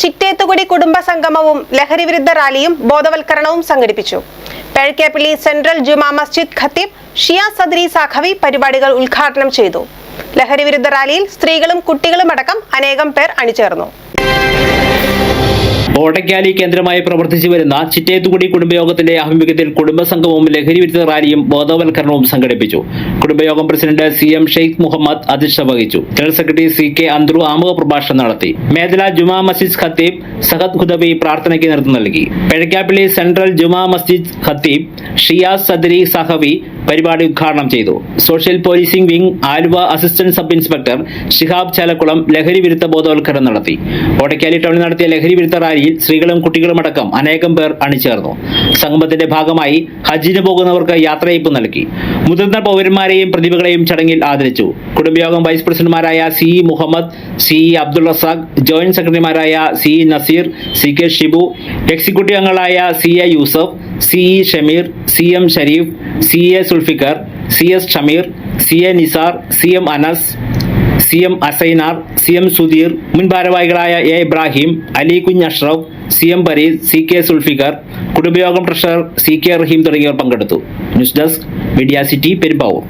ചിറ്റേത്തുകുടി കുടുംബ സംഗമവും ലഹരിവിരുദ്ധ റാലിയും ബോധവൽക്കരണവും സംഘടിപ്പിച്ചു. പെഴക്കേപ്പള്ളി സെൻട്രൽ ജുമാ മസ്ജിദ് ഖത്തീബ് ഷിയ സദ്രി സാഖവി പരിപാടികൾ ഉദ്ഘാടനം ചെയ്തു. ലഹരിവിരുദ്ധ റാലിയിൽ സ്ത്രീകളും കുട്ടികളും അടക്കം അനേകം പേർ അണിചേർന്നു. ഓടക്കാലി കേന്ദ്രമായി പ്രവർത്തിച്ചു വരുന്ന ചിറ്റേത്തുകുടി കുടുംബയോഗത്തിന്റെ ആഭിമുഖ്യത്തിൽ കുടുംബസംഘവും ലഹരി വിരുദ്ധ റാലിയും ബോധവൽക്കരണവും സംഘടിപ്പിച്ചു. കുടുംബയോഗം president C M Sheikh Muhammad അധ്യക്ഷത വഹിച്ചു. General secretary C K Anthru ആമുഖ പ്രഭാഷണം നടത്തി. മേഖല ജുമാ മസ്ജിദ് ഖത്തീബ് സഹദ് ഖുദബി പ്രാർത്ഥനയ്ക്ക് നേതൃത്വം നൽകി. പഴക്കാപ്പിള്ളി സെൻട്രൽ ജുമാ മസ്ജിദ് ഖത്തീബ് ഷിയാസ് സദരി സഹവി പരിപാടി ഉദ്ഘാടനം ചെയ്തു. Social policing wing Aluva assistant sub inspector Shihab Chalakkulam ലഹരി വിരുദ്ധ ബോധവൽക്കരണം നടത്തി. ഓടക്കാലി ടൗണിൽ നടത്തിയ ലഹരി വിരുദ്ധ റാലിയിൽ സ്ത്രീകളും കുട്ടികളും അടക്കം അനേകം പേർ അണിചേർന്നു. സംഗമത്തിന്റെ ഭാഗമായി ഹജ്ജിന് പോകുന്നവർക്ക് യാത്രയയപ്പ് നൽകി. മുതിർന്ന പൗരന്മാരെയും പ്രതിഭകളെയും ചടങ്ങിൽ ആദരിച്ചു. കുടുംബയോഗം വൈസ് പ്രസിഡന്റുമാരായ C Muhammad C Abdul Razak joint സെക്രട്ടറിമാരായ C Nazeer C K Shibu executive അംഗങ്ങളായ C A Yusuf C E Shameer C M Shareef C A Zulfikar C S Shameer C A Nisar C M Anas C M Asainar C M Sudheer മുൻ ഭാരവാഹികളായ A Ibrahim Ali Kunju Ashraf C M Parees C K Zulfikar കുടുംബയോഗം treasurer C K റഹീം തുടങ്ങിയവർ പങ്കെടുത്തു. News desk media city Perumbavoor.